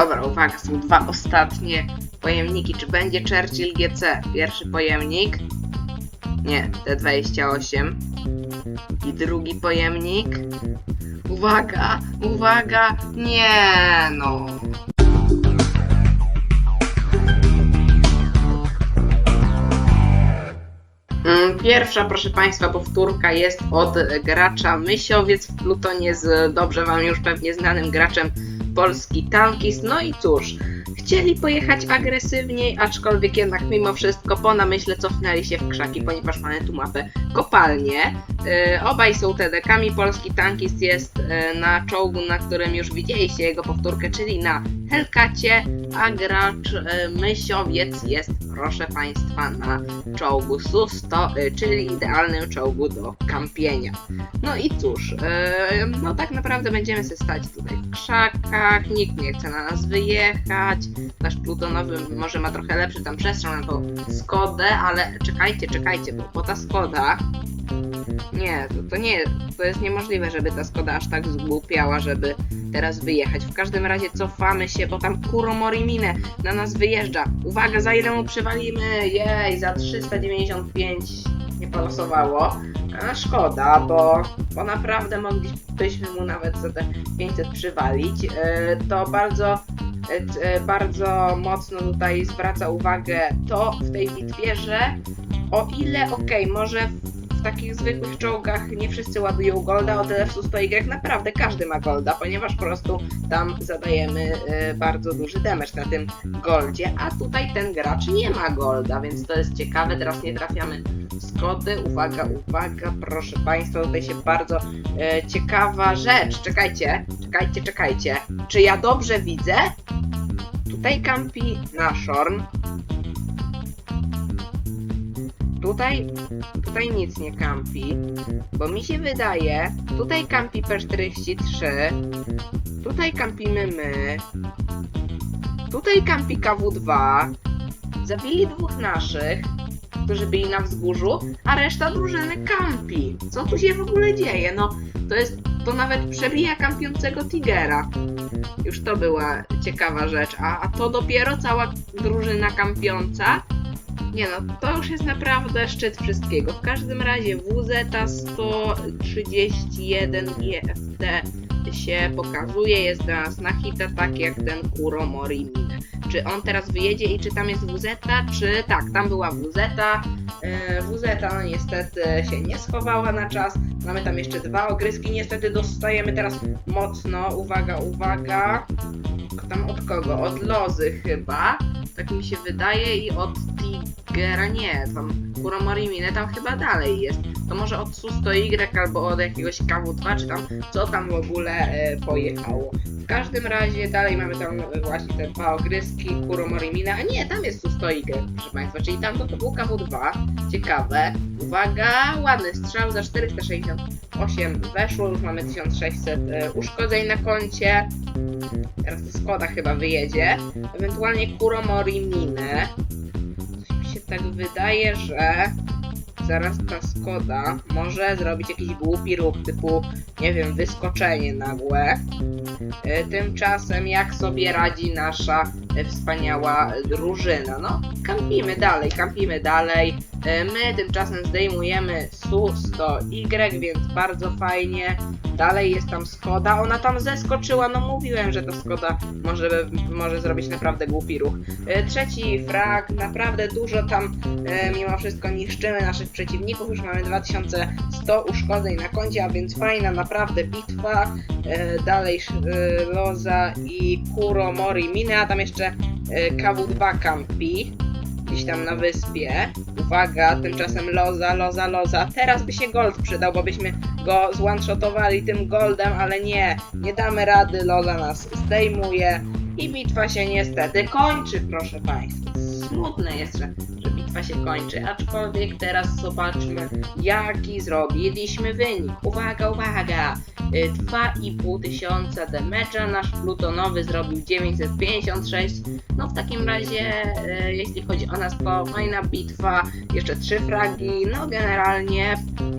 Dobra, uwaga, są dwa ostatnie pojemniki. Czy będzie Churchill GC? Pierwszy pojemnik. Nie, T28. I drugi pojemnik. Uwaga, uwaga, nie no. Mm, Pierwsza, proszę Państwa, powtórka jest od gracza Mysiowiec w Plutonie z dobrze Wam już pewnie znanym graczem Polski Tankist. No i cóż, chcieli pojechać agresywniej, aczkolwiek jednak mimo wszystko po namyśle cofnęli się w krzaki, ponieważ mamy tu mapę kopalnię. Yy, obaj są TDK-ami, Polski Tankist jest yy, na czołgu, na którym już widzieliście jego powtórkę, czyli na Hellcacie, a gracz yy, jest, proszę Państwa, na czołgu SU-100, yy, czyli idealnym czołgu do kampienia. No i cóż, yy, no tak naprawdę będziemy się stać tutaj w krzakach, nikt nie chce na nas wyjechać, nasz plutonowy może ma trochę lepszy tam przestrzeń na tą Skodę, ale czekajcie, czekajcie, bo, bo ta Skoda, nie, to, to nie, to jest niemożliwe, żeby ta Skoda aż tak zgłupiała, żeby teraz wyjechać. W każdym razie cofamy się, bo tam Kuromori Mine na nas wyjeżdża. Uwaga, za ile mu przywalimy? Jej, za 395 nie polosowało. A szkoda, bo, bo naprawdę moglibyśmy mu nawet za te 500 przywalić. Yy, to bardzo, bardzo mocno tutaj zwraca uwagę to w tej bitwie, że o ile okej, może w takich zwykłych czołgach nie wszyscy ładują golda, o tyle w Su-100Y naprawdę każdy ma golda, ponieważ po prostu tam zadajemy y, bardzo duży damage na tym goldzie, a tutaj ten gracz nie ma golda, więc to jest ciekawe, teraz nie trafiamy w Skody, uwaga, uwaga, proszę Państwa, tutaj się bardzo y, ciekawa rzecz, czekajcie, czekajcie, czekajcie, czy ja dobrze widzę? Tutaj kampi Nashorn, Tutaj, tutaj nic nie kampi, bo mi się wydaje, tutaj kampi P43, tutaj kampimy my, tutaj kampi KW2, zabili dwóch naszych, którzy byli na wzgórzu, a reszta drużyny kampi. Co tu się w ogóle dzieje? No, to jest, to nawet przebija kampiącego Tigera. Już to była ciekawa rzecz, a, a to dopiero cała drużyna kampiąca. Nie no, to już jest naprawdę szczyt wszystkiego. W każdym razie WZ 131 GFT się pokazuje, jest dla nas na hita, tak jak ten Kuromori Mine. Czy on teraz wyjedzie i czy tam jest WZ, czy tak, tam była WZ. Yy, WZ no niestety się nie schowała na czas. Mamy tam jeszcze dwa ogryski, niestety dostajemy teraz mocno, uwaga, uwaga. Tam od kogo? Od Lozy chyba. Tak mi się wydaje i od Tigera nie, tam Kuromori Mine tam chyba dalej jest. To może od Susto-Y albo od jakiegoś KW2, czy tam co tam w ogóle e, pojechało. W każdym razie dalej mamy tam e, właśnie te dwa ogryski, Kuromori Mine, a nie, tam jest Susto-Y, proszę Państwa, czyli tam to, to był KW2. Ciekawe. Uwaga, ładny strzał za 468 weszło, już mamy 1600 e, uszkodzeń na koncie. Teraz to Skoda chyba wyjedzie. Ewentualnie Kuromori Mine. Coś mi się tak wydaje, że zaraz ta Skoda może zrobić jakiś głupi ruch typu, nie wiem, wyskoczenie nagłe. E, Tymczasem jak sobie radzi nasza wspaniała drużyna? No, kampimy dalej, kampimy dalej. E, My tymczasem zdejmujemy SU-100Y, więc bardzo fajnie. Dalej jest tam Skoda, ona tam zeskoczyła, no mówiłem, że ta Skoda może, może zrobić naprawdę głupi ruch. E, Trzeci frag, naprawdę dużo tam e, mimo wszystko niszczymy naszych przeciwników, już mamy 2100 uszkodzeń na koncie, a więc fajna naprawdę bitwa. E, Dalej e, Loza i Kuro Mori Mine, a tam jeszcze e, KW2 kampi gdzieś tam na wyspie. Uwaga, tymczasem Loza, Loza, Loza. Teraz by się gold przydał, bo byśmy go zone-shotowali tym goldem, ale nie, nie damy rady, Loza nas zdejmuje i bitwa się niestety kończy, proszę Państwa. Smutne jest, że, że bitwa się kończy, aczkolwiek teraz zobaczmy, jaki zrobiliśmy wynik. Uwaga, uwaga! Y, 2,5 tysiąca damage'a, nasz plutonowy zrobił 956. No w takim razie, y, jeśli chodzi o nas, to fajna bitwa, jeszcze trzy fragi. No generalnie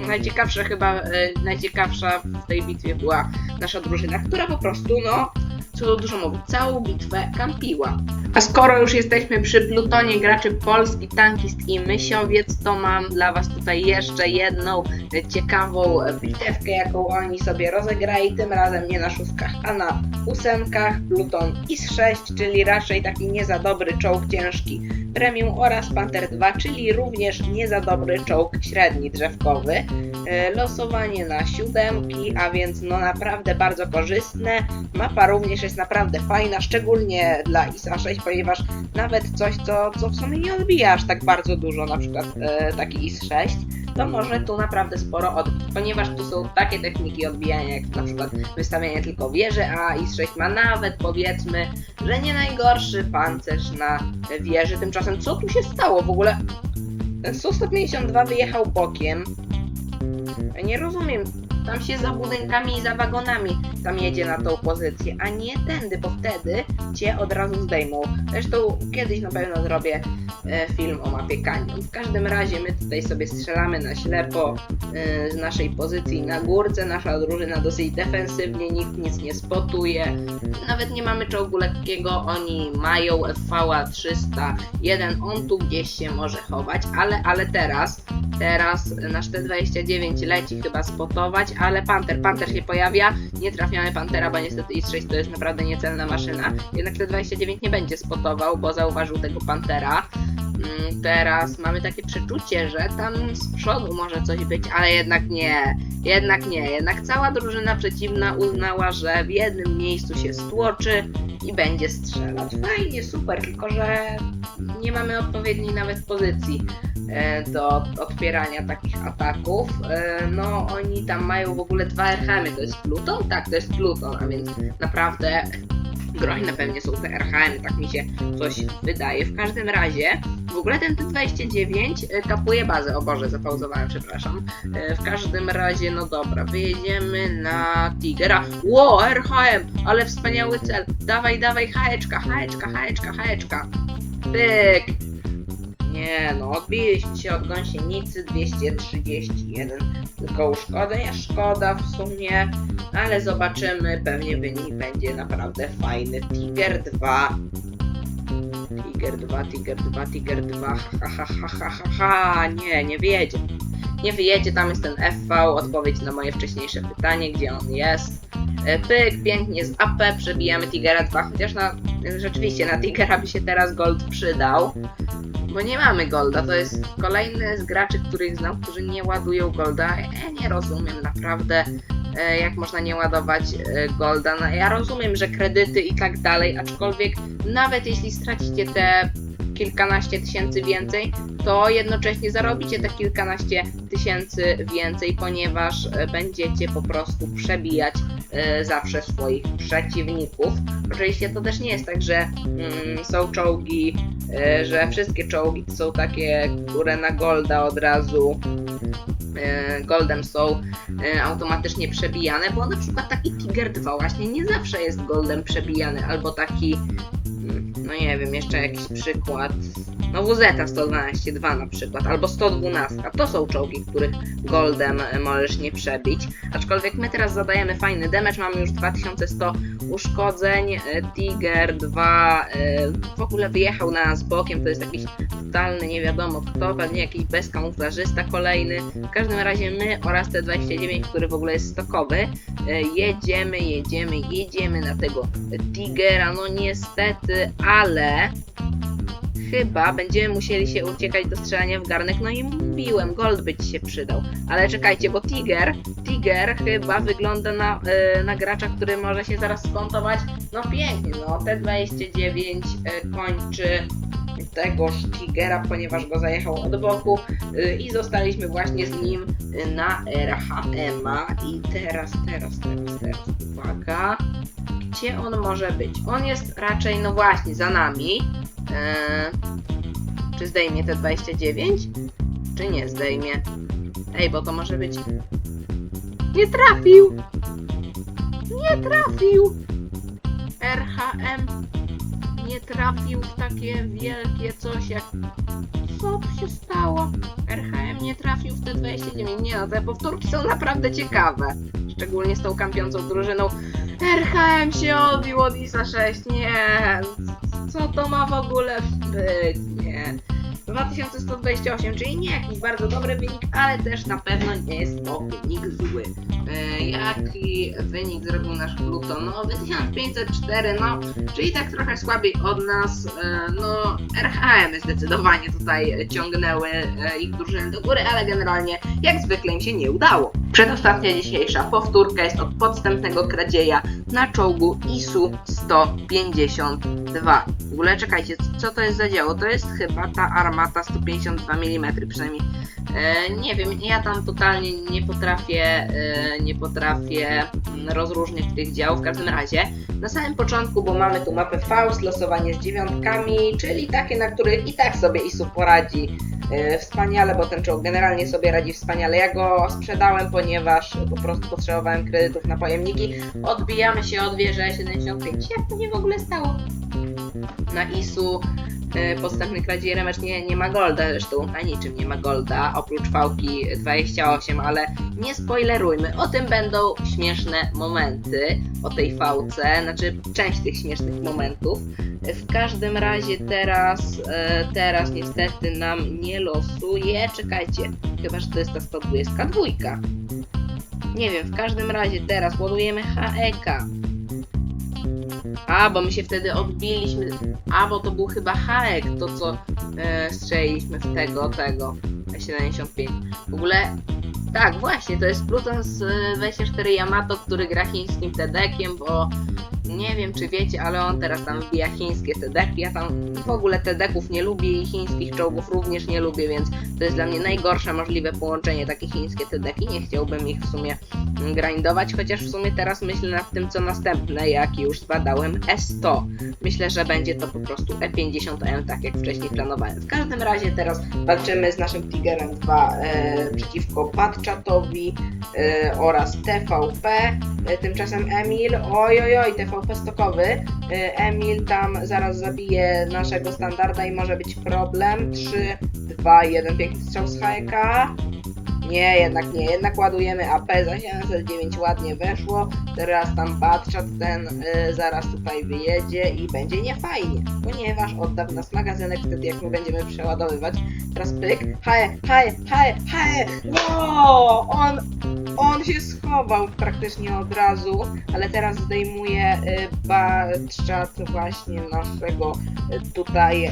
najciekawsza chyba, y, najciekawsza w tej bitwie była nasza drużyna, która po prostu, no, co dużo mówić, całą bitwę kampiła. A skoro już jesteśmy przy plutonie graczy Polski, Tankist i Mysiowiec, to mam dla Was tutaj jeszcze jedną ciekawą bitewkę, jaką oni sobie rozegrali, tym razem nie na szóstkach, a na ósemkach, Pluton IS-6, czyli raczej taki nie za dobry czołg ciężki premium oraz Panther 2, czyli również nie za dobry czołg średni drzewkowy. E, Losowanie na siódemki, a więc no naprawdę bardzo korzystne. Mapa również jest naprawdę fajna, szczególnie dla ISA 6, ponieważ nawet coś, co, co w sumie nie odbija aż tak bardzo dużo, na przykład e, taki IS 6, to może tu naprawdę sporo odbić, ponieważ tu są takie techniki odbijania, jak na przykład wystawianie tylko wieży, a IS 6 ma nawet powiedzmy, że nie najgorszy pancerz na wieży. Tymczasem co tu się stało w ogóle? Ten Su-152 wyjechał bokiem. Nie rozumiem. Tam się za budynkami i za wagonami tam jedzie na tą pozycję, a nie tędy, bo wtedy cię od razu zdejmą. Zresztą kiedyś na pewno zrobię e, film o mapie Canyon. W każdym razie my tutaj sobie strzelamy na ślepo e, z naszej pozycji na górce. Nasza drużyna dosyć defensywnie, nikt nic nie spotuje. Nawet nie mamy czołgu lekkiego, oni mają FV 301, on tu gdzieś się może chować, ale, ale teraz, teraz nasz T29 leci chyba spotować, ale Panther, Panther się pojawia, nie trafiamy Pantera, bo niestety IS-6 to jest naprawdę niecelna maszyna, jednak T29 nie będzie spotował, bo zauważył tego Pantera. Mm, Teraz mamy takie przeczucie, że tam z przodu może coś być, ale jednak nie, jednak nie, jednak cała drużyna przeciwna uznała, że w jednym miejscu się stłoczy i będzie strzelać. Fajnie, super, tylko że nie mamy odpowiedniej nawet pozycji do odpierania takich ataków. E, No, oni tam mają w ogóle dwa RHM-y, to jest Pluton? Tak, to jest Pluton, a więc naprawdę groźne pewnie są te RHM, tak mi się coś wydaje. W każdym razie, w ogóle ten T29 e, kapuje bazę. O Boże, zapauzowałem, przepraszam. E, W każdym razie, no dobra, wyjedziemy na Tigera. Ło, RHM, ale wspaniały cel. Dawaj, dawaj, haeczka, haeczka, haeczka, haeczka. Pyk. Nie no, odbiliśmy się od gąsienicy 231. Tylko uszkodzenia szkoda w sumie, ale zobaczymy. Pewnie wynik będzie naprawdę fajny. Tiger 2. Tiger 2, Tiger 2, Tiger 2. Ha, ha, ha, ha, ha, ha. Nie, nie wyjedzie. Nie wyjedzie, tam jest ten FV, odpowiedź na moje wcześniejsze pytanie, gdzie on jest. E, Pyk, pięknie z AP przebijamy Tigera 2, chociaż na, rzeczywiście na Tigera by się teraz Gold przydał. Bo nie mamy Golda, to jest kolejny z graczy, których znam, którzy nie ładują Golda. Ja nie rozumiem naprawdę, e, jak można nie ładować e, Golda. No, ja rozumiem, że kredyty i tak dalej, aczkolwiek nawet jeśli stracicie te kilkanaście tysięcy więcej, to jednocześnie zarobicie te kilkanaście tysięcy więcej, ponieważ e, będziecie po prostu przebijać e, zawsze swoich przeciwników. Oczywiście to też nie jest tak, że mm, są czołgi, e, że wszystkie czołgi są takie, które na Golda od razu Goldem są automatycznie przebijane, bo na przykład taki Tiger 2 właśnie nie zawsze jest Goldem przebijany, albo taki no nie wiem, jeszcze jakiś przykład. No WZ 112.2 na przykład, albo 112. To są czołgi, których Goldem możesz nie przebić. Aczkolwiek my teraz zadajemy fajny damage, mamy już 2100 uszkodzeń. e, Tiger 2 e, w ogóle wyjechał na nas bokiem, to jest jakiś totalny nie wiadomo kto, pewnie jakiś bezkamuflażysta kolejny. W każdym razie my oraz T29, który w ogóle jest stokowy, e, jedziemy, jedziemy, jedziemy na tego Tigera. No niestety, ale chyba będziemy musieli się uciekać do strzelania w garnek. No i mówiłem, gold by ci się przydał. Ale czekajcie, bo Tiger, Tiger chyba wygląda na, e, na gracza, który może się zaraz skontować. No pięknie, no T29 e, kończy tegoż Tigera, ponieważ go zajechał od boku y, i zostaliśmy właśnie z nim na RHM-a i teraz, teraz, teraz, teraz, uwaga, gdzie on może być? On jest raczej, no właśnie, za nami. Eee, czy zdejmie te 29? Czy nie zdejmie? Ej, bo to może być... Nie trafił! Nie trafił! RHM nie trafił w takie wielkie coś jak... Co się stało? RHM nie trafił w te 29. Nie no, te powtórki są naprawdę ciekawe. Szczególnie z tą kampiącą drużyną. RHM się odbił od ISA 6. Nie. Co to ma w ogóle być? Nie. 2128, czyli nie jakiś bardzo dobry wynik, ale też na pewno nie jest to wynik zły. E, jaki wynik zrobił nasz Pluton? No 1504, no, czyli tak trochę słabiej od nas. E, no, RHM zdecydowanie tutaj ciągnęły e, ich drużyny do góry, ale generalnie jak zwykle im się nie udało. Przedostatnia dzisiejsza powtórka jest od podstępnego kradzieja na czołgu ISU 152. W ogóle czekajcie, co to jest za dzieło? To jest chyba ta armata 152 mm przynajmniej. E, nie wiem, ja tam totalnie nie potrafię, nie potrafię mm, rozróżniać tych działów. W każdym razie, na samym początku, bo mamy tu mapę Faust, losowanie z dziewiątkami, czyli takie, na których i tak sobie ISU poradzi e, wspaniale, bo ten czołg generalnie sobie radzi wspaniale. Ja go sprzedałem, ponieważ po prostu potrzebowałem kredytów na pojemniki. Odbijamy się od wieży 75. Jak to nie w ogóle stało? Na ISU e, podstępny kradzież remecz nie, nie ma golda, zresztą na niczym nie ma golda, oprócz fałki 28, ale nie spoilerujmy, o tym będą śmieszne momenty, o tej fałce, znaczy część tych śmiesznych momentów. W każdym razie teraz, e, teraz niestety nam nie losuje, czekajcie, chyba, że to jest ta 122. Nie wiem, w każdym razie teraz ładujemy HEK. A, bo my się wtedy odbiliśmy. A, bo to był chyba haek, to co e, strzeliliśmy w tego, tego. 75. W ogóle, tak, właśnie, to jest Pluton z e, 24 Yamato, który gra chińskim TEDekiem, bo nie wiem czy wiecie, ale on teraz tam wbija chińskie TEDeki. Ja tam w ogóle TEDeków nie lubię i chińskich czołgów również nie lubię, więc to jest dla mnie najgorsze możliwe połączenie, takie chińskie TEDeki. Nie chciałbym ich w sumie grindować, chociaż w sumie teraz myślę nad tym, co następne, jak już zbadałem E100. Myślę, że będzie to po prostu E50M, tak jak wcześniej planowałem. W każdym razie teraz walczymy z naszym Tigerem 2 e, przeciwko Padchatowi e, oraz TVP. E, tymczasem Emil, oj oj oj, TVP stokowy. E, Emil tam zaraz zabije naszego standarda i może być problem. 3, 2, 1, piękny strzał z HK. Nie, jednak nie, jednak ładujemy AP za 709 ładnie weszło. Teraz tam Batchat ten y, zaraz tutaj wyjedzie i będzie niefajnie, ponieważ odda nas magazynek wtedy jak my będziemy przeładowywać. Teraz pyk, haje, haje, haje, haje, no, on, on się schował praktycznie od razu, ale teraz zdejmuje y, Batchat właśnie naszego y, tutaj y,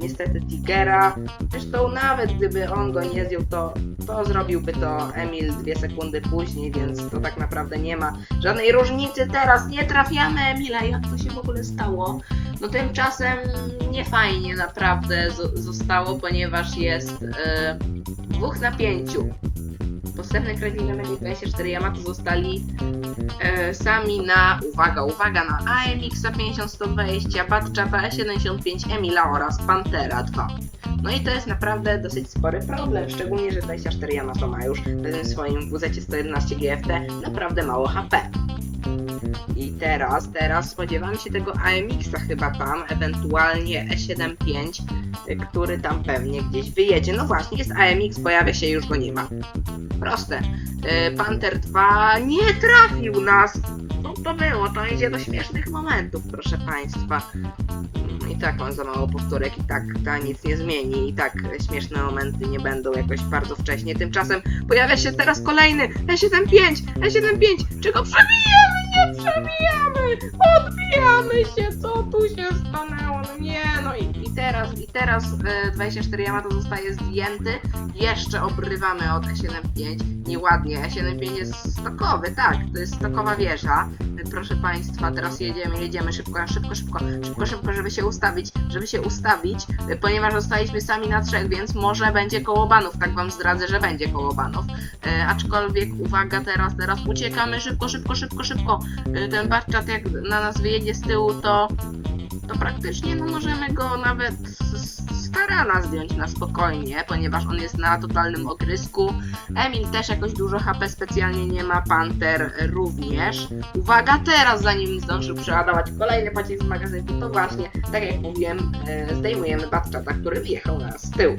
niestety Tigera. Zresztą nawet gdyby on go nie zdjął, to to zrobiłby to Emil dwie sekundy później, więc to tak naprawdę nie ma żadnej różnicy. Teraz nie trafiamy Emila, jak to się w ogóle stało? No tymczasem nie fajnie naprawdę zo- zostało, ponieważ jest e, dwóch na pięciu. Postępny kredyt na Magic 24 Yamato zostali e, sami na, uwaga, uwaga, na AMX 50-120, Batchata E75 Emila oraz Pantera 2. No i to jest naprawdę dosyć spory problem, szczególnie, że 24 Yamato ma już w tym swoim WZ 111 GFT naprawdę mało HP. I teraz, teraz spodziewam się tego AMX-a chyba tam, ewentualnie E75, y, który tam pewnie gdzieś wyjedzie. No właśnie, jest AMX, pojawia się, już go nie ma. Proste. Y, Panther 2 nie trafił nas. To było? To idzie do śmiesznych momentów, proszę Państwa. I tak mam za mało powtórek, i tak to nic nie zmieni, i tak śmieszne momenty nie będą jakoś bardzo wcześnie. Tymczasem pojawia się teraz kolejny E75, E75, czy go przebijemy? Nie przebijamy! Odbijamy się, co tu się stanęło? No nie, no i, i teraz, i teraz e, 24 Yamato zostaje zdjęty, jeszcze obrywamy od E75, nieładnie, E75 jest stokowy, tak, to jest stokowa wieża, proszę Państwa, teraz jedziemy, jedziemy szybko, szybko, szybko, szybko, szybko, żeby się ustawić, żeby się ustawić, ponieważ zostaliśmy sami na trzech, więc może będzie koło banów, tak Wam zdradzę, że będzie koło banów, e, aczkolwiek uwaga, teraz, teraz uciekamy, szybko, szybko, szybko, szybko, e, ten barczat jak na nas wyjedzie z tyłu, to to praktycznie no możemy go nawet z tarana zdjąć na spokojnie, ponieważ on jest na totalnym ogrysku. Emil też jakoś dużo HP specjalnie nie ma, Panther również. Uwaga, teraz zanim zdążył przeładować kolejny pocisk z magazynku, to właśnie, tak jak mówiłem, e, zdejmujemy Batchata, który wjechał na nas z tyłu.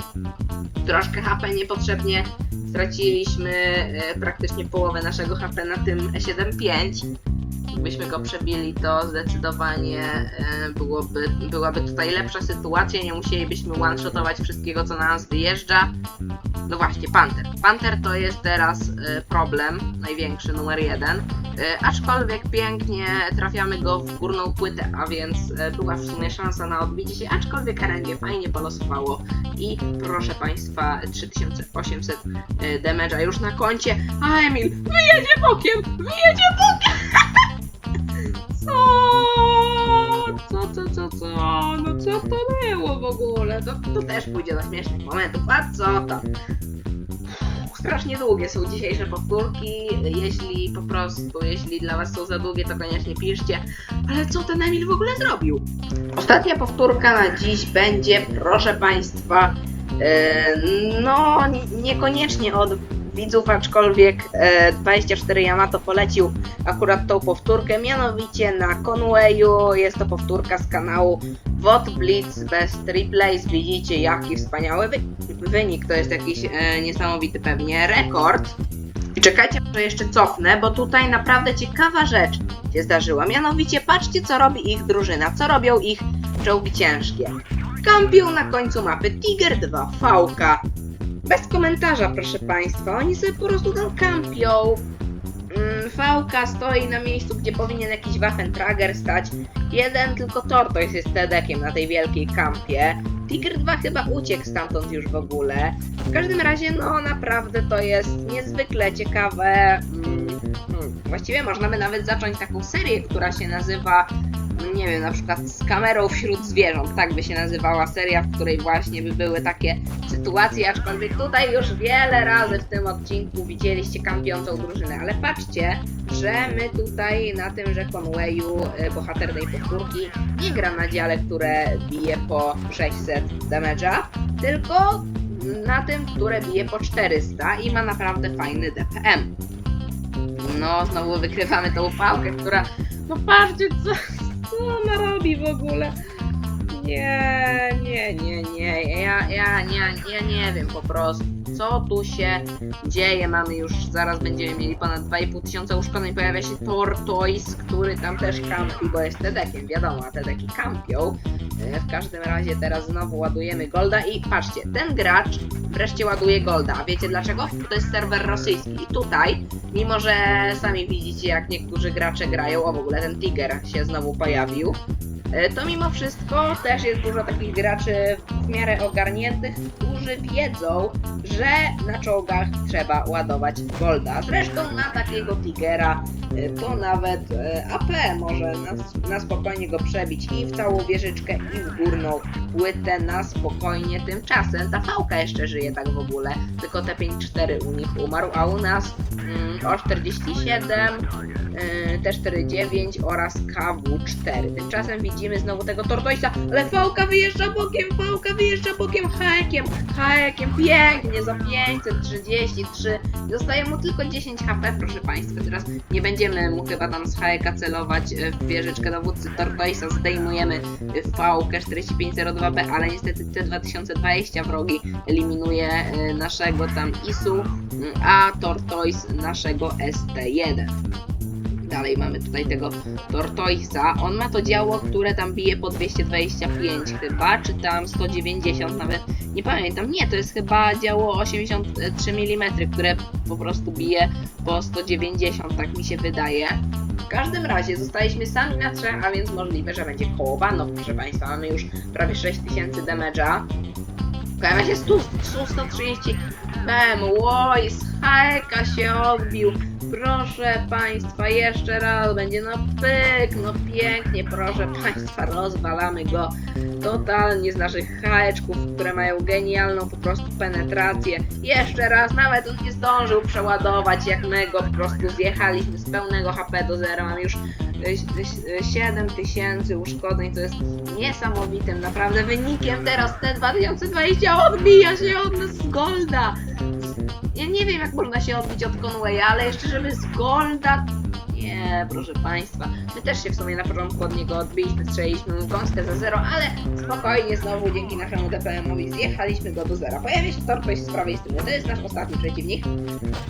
Troszkę HP niepotrzebnie straciliśmy e, praktycznie połowę naszego HP na tym E75. Byśmy go przebili, to zdecydowanie e, byłoby, byłaby tutaj lepsza sytuacja, nie musielibyśmy one-shotować wszystkiego, co na nas wyjeżdża. No właśnie, Panther. Panther to jest teraz e, problem, największy, numer jeden. E, aczkolwiek pięknie trafiamy go w górną płytę, a więc była w sumie szansa na odbicie się, aczkolwiek RNG fajnie polosowało i proszę Państwa 3800 e, damage'a już na koncie, a Emil wyjedzie bokiem, wyjedzie bokiem! Co? Co, co, co, co? No co to było w ogóle? To, to też pójdzie do śmiesznych momentów, a co to? Strasznie długie są dzisiejsze powtórki. Jeśli po prostu, jeśli dla Was są za długie, to koniecznie piszcie. Ale co ten Emil w ogóle zrobił? Ostatnia powtórka na dziś będzie, proszę Państwa, e, no niekoniecznie od widzów, aczkolwiek e, 24 Yamato polecił akurat tą powtórkę, mianowicie na Conwayu. Jest to powtórka z kanału WOT Blitz bez replays. Widzicie, jaki wspaniały wy wynik. To jest jakiś e, niesamowity pewnie rekord. I czekajcie, że jeszcze cofnę, bo tutaj naprawdę ciekawa rzecz się zdarzyła. Mianowicie, patrzcie, co robi ich drużyna, co robią ich czołgi ciężkie. Kampią na końcu mapy Tiger 2 Fałka. Bez komentarza, proszę Państwa. Oni sobie po prostu tam kampią. Mm, Fałka stoi na miejscu, gdzie powinien jakiś Waffentrager stać. Jeden tylko Tortoise jest tedekiem na tej wielkiej kampie. Tiger 2 chyba uciekł stamtąd już w ogóle. W każdym razie, no naprawdę to jest niezwykle ciekawe. Mm, hmm, właściwie można by nawet zacząć taką serię, która się nazywa nie wiem, na przykład z kamerą wśród zwierząt, tak by się nazywała seria, w której właśnie by były takie sytuacje, aczkolwiek tutaj już wiele razy w tym odcinku widzieliście kampiącą drużynę, ale patrzcie, że my tutaj na tym, że Conwayu, bohater tej nie gra na dziale, które bije po 600 damage'a, tylko na tym, które bije po 400 i ma naprawdę fajny DPM. No, znowu wykrywamy tą pałkę, która... No patrzcie, co, co ona robi w ogóle? Nie, nie, nie, nie. Ja, ja, ja, ja nie wiem po prostu, co tu się dzieje. Mamy już, zaraz będziemy mieli ponad 2,5 tysiąca uszkodzeń. Pojawia się Tortoise, który tam też kampi, bo jest Tedekiem, wiadomo, a Tedeki kampią. E, W każdym razie teraz znowu ładujemy Golda i patrzcie, ten gracz wreszcie ładuje Golda. A wiecie dlaczego? To jest serwer rosyjski. I tutaj, mimo że sami widzicie jak niektórzy gracze grają, o w ogóle ten Tiger się znowu pojawił, to mimo wszystko też jest dużo takich graczy w miarę ogarniętych, którzy wiedzą, że na czołgach trzeba ładować Golda. Zresztą na takiego Tigera e, to nawet e, AP może na, na spokojnie go przebić i w całą wieżyczkę i w górną płytę na spokojnie. Tymczasem ta fałka jeszcze żyje tak w ogóle, tylko T54 u nich umarł, a u nas mm, O47, yy, T49 oraz KW4. Tymczasem widzimy znowu tego Tortoisa, ale fałka wyjeżdża bokiem, fałka wyjeżdża bokiem, haekiem, haekiem, pięknie za 533. Zostaje mu tylko 10 HP, proszę Państwa. Teraz nie będziemy mu chyba tam z haeka celować e, w wieżyczkę dowódcy Tortoisa, zdejmujemy fałkę 4502B, ale niestety T2020 wrogi eliminuje e, naszego tam ISU, a Tortoise naszego ST1. Dalej mamy tutaj tego Tortoisa. On ma to działo, które tam bije po 225 chyba, czy tam 190 nawet. Nie pamiętam. Nie, to jest chyba działo 83 mm, które po prostu bije po 190, tak mi się wydaje. W każdym razie zostaliśmy sami na trzech, a więc możliwe, że będzie kołowano, proszę Państwa. Mamy już prawie 6000 damage'a. Pojawia się 100, 100 130 Bem, łoj, z hajka się odbił. Proszę Państwa, jeszcze raz będzie no pyk, no pięknie, proszę Państwa, rozwalamy go totalnie z naszych haeczków, które mają genialną po prostu penetrację. Jeszcze raz, nawet on nie zdążył przeładować, jak my go po prostu zjechaliśmy z pełnego HP do zera. Mam już 7000 uszkodzeń, to jest niesamowitym naprawdę wynikiem. Teraz ten 2020 odbija się od nas z Golda. Ja nie wiem, jak można się odbić od Conwaya, ale jeszcze żeby z Golda... Nie, proszę Państwa. My też się w sumie na początku od niego odbiliśmy, strzeliśmy mu gąskę za zero, ale spokojnie znowu dzięki naszemu DPM-owi zjechaliśmy go do zera. Pojawia się Tortoise z prawej strony, to jest nasz ostatni przeciwnik.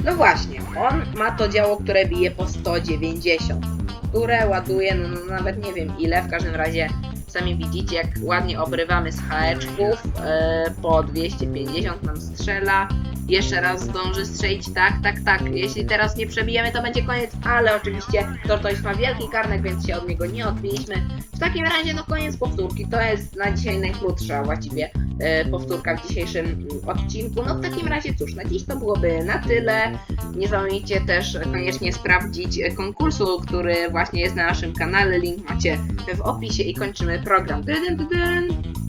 No właśnie, on ma to działo, które bije po 190. powtórę, ładuje, no, no nawet nie wiem ile, w każdym razie sami widzicie jak ładnie obrywamy z haeczków, e, po 250 nam strzela, jeszcze raz zdąży strzelić, tak, tak, tak, jeśli teraz nie przebijemy to będzie koniec, ale oczywiście Tortoise ma wielki karnek, więc się od niego nie odbiliśmy. W takim razie no koniec powtórki, to jest na dzisiaj najkrótsza właściwie e, powtórka w dzisiejszym mm, odcinku. No w takim razie cóż, na dziś to byłoby na tyle. Nie zapomnijcie też koniecznie sprawdzić konkursu, który właśnie jest na naszym kanale. Link macie w opisie i kończymy program. Dyn, dyn, dyn.